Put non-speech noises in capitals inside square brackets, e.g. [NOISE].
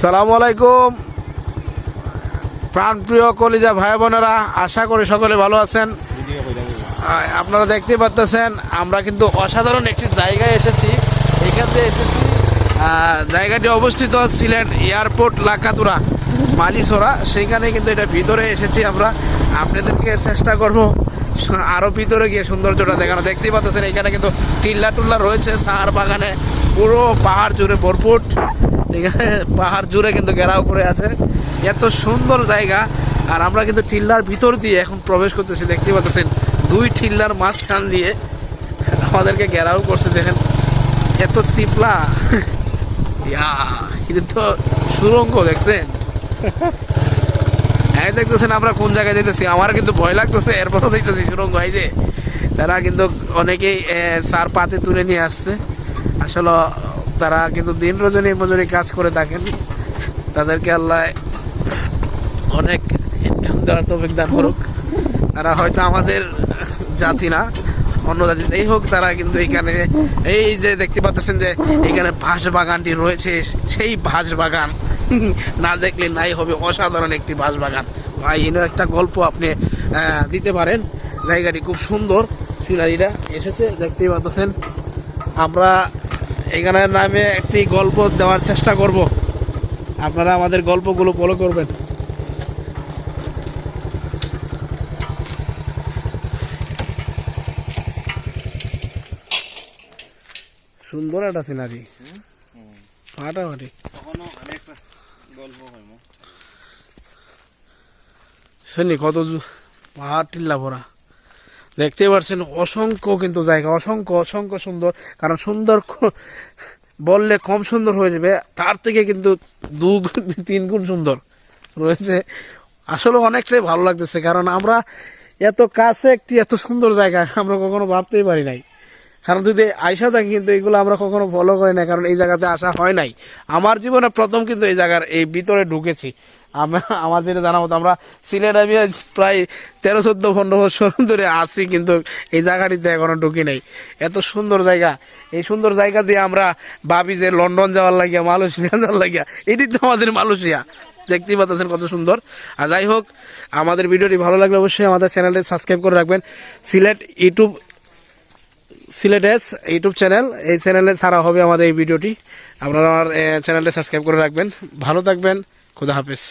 সালামু আলাইকুম। প্রাণপ্রিয় কলিজা ভাই বোনেরা, আশা করি সকলে ভালো আছেন। আপনারা দেখতে পাচ্ছেন আমরা কিন্তু অসাধারণ একটি জায়গায় এসেছি। এখান থেকে এসেছি জায়গাটি অবস্থিত সিলেট এয়ারপোর্ট লাকাতুরা, মালিসোরা। সেখানে কিন্তু এটা ভিতরে এসেছি আমরা। আপনাদেরকে চেষ্টা করব আরও ভিতরে গিয়ে সৌন্দর্যটা দেখানো। দেখতেই পাচ্ছেন, এখানে কিন্তু টিল্লা টুল্লা রয়েছে সাহার বাগানে পুরো পাহাড় জুড়ে ভরপুর। এখানে পাহাড় জুড়ে কিন্তু ঘেরাও করে আছে। এত সুন্দর জায়গা। আর আমরা কিন্তু টিল্লার ভিতর দিয়ে এখন প্রবেশ করতেছি দেখতে পাচ্ছেন, দুই টিল্লার মাঝখান দিয়ে আমাদেরকে ঘেরাও করছে, দেখেন। এত চিপলা। ইয়া এটা তো সুরঙ্গ, দেখছেন? হ্যাঁ দেখতেছেন আমরা কোন জায়গায় যেতেছি আমার কিন্তু ভয় লাগতেছে এরপরও দেখতেছি সুরঙ্গ এই যে তারা কিন্তু অনেকেই সার পাতে তুলে নিয়ে আসছে। আসলে, তারা কিন্তু দিন রজনী মজুরি কাজ করে থাকেন। তাদেরকে আল্লাহ অনেক দান করুক। তারা হয়তো আমাদের জাতি না, অন্য জাতি। এই হোক, তারা কিন্তু এখানে, এই যে দেখতে পাচ্ছেন যে এখানে বাঁশ বাগানটি রয়েছে, সেই বাঁশ বাগান [LAUGHS] না দেখলে নাই হবে অসাধারণ একটি বাঁশ বাগান ভাই এনে একটা গল্প আপনি দিতে পারেন। জায়গাটি খুব সুন্দর, সিনারিটা এসেছে, দেখতেই পাচ্ছেন আমরা এখানে নামে একটি গল্প দেওয়ার চেষ্টা করব। আপনারা আমাদের গল্পগুলো ফলো করবেন। সুন্দর একটা সিনারি। ফাটাফাটি। শুনি কত জু- পাহাড় টিল্লা ভরা। দেখতে পাচ্ছেন অসংখ্য কিন্তু জায়গা অসংখ্য অসংখ্য সুন্দর। কারণ সুন্দর বললে কম সুন্দর হয়ে যাবে তার থেকে কিন্তু দু গুণ, [LAUGHS] তিন গুণ সুন্দর রয়েছে। আসলে অনেকটাই ভালো লাগতেছে কারণ আমরা এত কাছে একটি এত সুন্দর জায়গা আমরা কখনো ভাবতেই পারি নাই। কারণ যদি আইসা থাকি কিন্তু এগুলো আমরা কখনো ফলো করি না কারণ এই জায়গাতে আসা হয় নাই। আমার জীবনে প্রথম কিন্তু এই জায়গার এই ভিতরে ঢুকেছি। আমরা যেটা জানা মতো আমরা সিলেট আমি প্রায় তেরো, চোদ্দ, পনেরো বছর ধরে আসি কিন্তু এই জায়গাটিতে এখনও ঢুকি নাই। এত সুন্দর জায়গা। এই সুন্দর জায়গা দিয়ে আমরা ভাবি যে লন্ডন যাওয়ার লাগিয়া, মালয়েশিয়া যাওয়ার লাগিয়া এটি তো আমাদের মালয়েশিয়া। দেখতেই পাচ্ছেন কত সুন্দর। আর যাই হোক, আমাদের ভিডিওটি ভালো লাগলে অবশ্যই আমাদের চ্যানেলটি সাবস্ক্রাইব করে রাখবেন। সিলেট ইউটিউব সিলেটেস ইউটিউব চ্যানেল। এই চ্যানেলে ছাড়া হবে আমাদের এই ভিডিওটি। আপনারা আমার চ্যানেলটা সাবস্ক্রাইব করে রাখবেন। ভালো থাকবেন। খুদা হাফেজ।